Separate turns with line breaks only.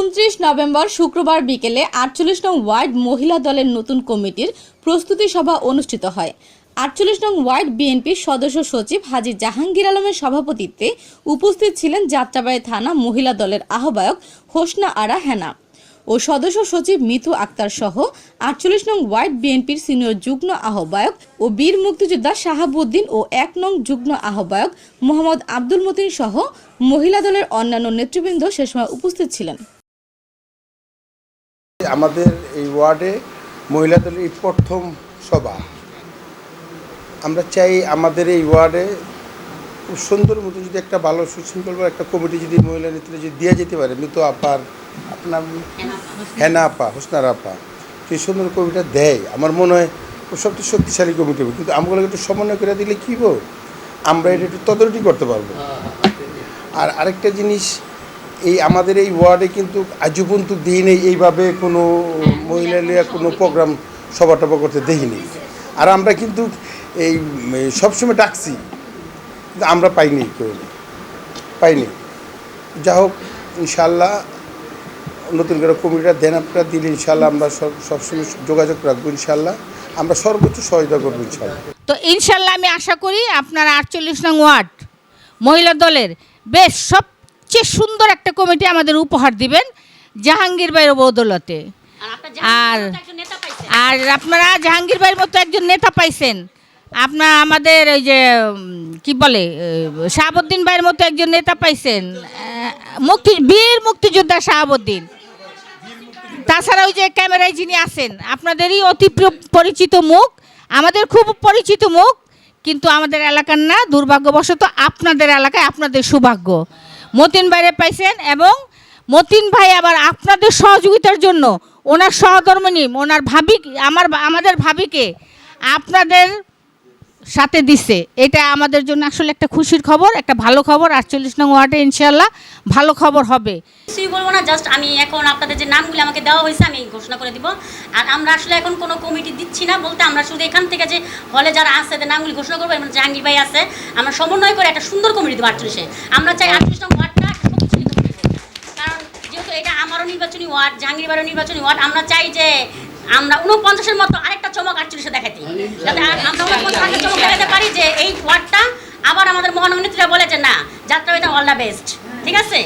উনত্রিশ নভেম্বর শুক্রবার বিকেলে আটচল্লিশ নং ওয়ার্ড মহিলা দলের নতুন কমিটির প্রস্তুতি সভা অনুষ্ঠিত হয়। আটচল্লিশ নং ওয়ার্ড বিএনপির সদস্য সচিব হাজী জাহাঙ্গীর আলমের সভাপতিত্বে উপস্থিত ছিলেন যাত্রাবাড়ি থানা মহিলা দলের আহ্বায়ক হোসনা আরা হেনা ও সদস্য সচিব মিথু আক্তার সহ আটচল্লিশ নং ওয়ার্ড বিএনপির সিনিয়র যুগ্ম আহ্বায়ক ও বীর মুক্তিযোদ্ধা শাহাবুদ্দিন ও এক নং যুগ্ম আহ্বায়ক মোহাম্মদ আব্দুল মতিন সহ মহিলা দলের অন্যান্য নেতৃবৃন্দ সে সময় উপস্থিত ছিলেন।
আমাদের এই ওয়ার্ডে মহিলা দলের এই প্রথম সভা। আমরা চাই আমাদের এই ওয়ার্ডে খুব সুন্দর মতো যদি একটা ভালো সুশৃঙ্খল একটা কমিটি যদি মহিলা নেতৃত্বে যদি দিয়ে যেতে পারে, মৃত আপার আপনার হেনা আপা, হোসনার আপা, সেই সুন্দর কমিটিটা দেয়। আমার মনে হয় ও সবচেয়ে শক্তিশালী কমিটি হবে। কিন্তু আমগুলোকে একটু সমন্বয় করে দিলে কী আমরা এটা একটু তদারকি করতে পারব। আর আরেকটা জিনিস এই আমাদের এই ওয়ার্ডে কিন্তু আজও পর্যন্ত দিইনি এইভাবে কোনো মহিলা নিয়ে কোনো প্রোগ্রাম সভা টভা করতে দেখিনি। আর আমরা কিন্তু এই সবসময় ডাকছি, কিন্তু আমরা পাইনি কেউ। পাইনি। যা হোক ইনশাল্লাহ নতুন করে কমিটিটা দেন আপনারা, দিলে ইনশাল্লাহ আমরা সব, সবসময় যোগাযোগ রাখব ইনশাল্লাহ আমরা সর্বোচ্চ সহায়তা করব ইনশাল্লাহ
তো ইনশাল্লাহ আমি আশা করি আপনার আটচল্লিশ নং ওয়ার্ড মহিলা দলের বেশ সবচেয়ে সুন্দর একটা কমিটি আমাদের উপহার দিবেন জাহাঙ্গীর ভাইয়ের বদৌলতে। আর আর আপনারা জাহাঙ্গীর ভাইয়ের মতো একজন নেতা পাইছেন। আপনার আমাদের ওই যে কি বলে শাহাবুদ্দিন ভাইয়ের মতো একজন নেতা পাইছেন। মুক্তি বীর মুক্তিযোদ্ধা শাহাবুদ্দিন। তাছাড়া ওই যে ক্যামেরায় যিনি আছেন আপনাদেরই অতি পরিচিত মুখ আমাদের খুব পরিচিত মুখ। কিন্তু আমাদের এলাকার না দুর্ভাগ্যবশত আপনাদের এলাকায় আপনাদের সৌভাগ্য। মতিন বাইরে পাইছেন এবং মতিন ভাই আবার আপনাদের সহযোগিতার জন্য ওনার সহধর্মিনী, ওনার ভাবি আমার, আমাদের ভাবিকে আপনাদের সাথে দিছে। এটা আমাদের জন্য আসলে একটা খুশির খবর, একটা ভালো খবর। আটচল্লিশ নং ওয়ার্ডে ইনশাল্লাহ ভালো খবর হবে।
কিছুই বলব না জাস্ট আমি এখন আপনাদের যে নামগুলো আমাকে দেওয়া হয়েছে, আমি ঘোষণা করে দিব। আর আমরা আসলে এখন কোনো কমিটি দিচ্ছি না বলতে, আমরা শুধু এখান থেকে যে হলে যারা আছে, তাদের নামগুলি ঘোষণা করব। এবং জাহাঙ্গীর ভাই আছে, আমরা সমন্বয় করে একটা সুন্দর কমিটি দেবো আটচল্লিশে। আমরা চাই আটচল্লিশ নং ওয়ার্ডটা। কারণ যেহেতু এটা আমারও নির্বাচনী ওয়ার্ড জাহাঙ্গীর ভাইয়েরও নির্বাচনী ওয়ার্ড, আমরা চাই যে আমরা উনপঞ্চাশের মতো আরেকটা চমক আটচল্লিশে দেখাতে আর আমরা দেখাতে পারি যে এই ওয়ার্ডটা আবার আমাদের মহানগরীরা বলেছে বলে না যাত্রা অল দা বেস্ট ঠিক আছে?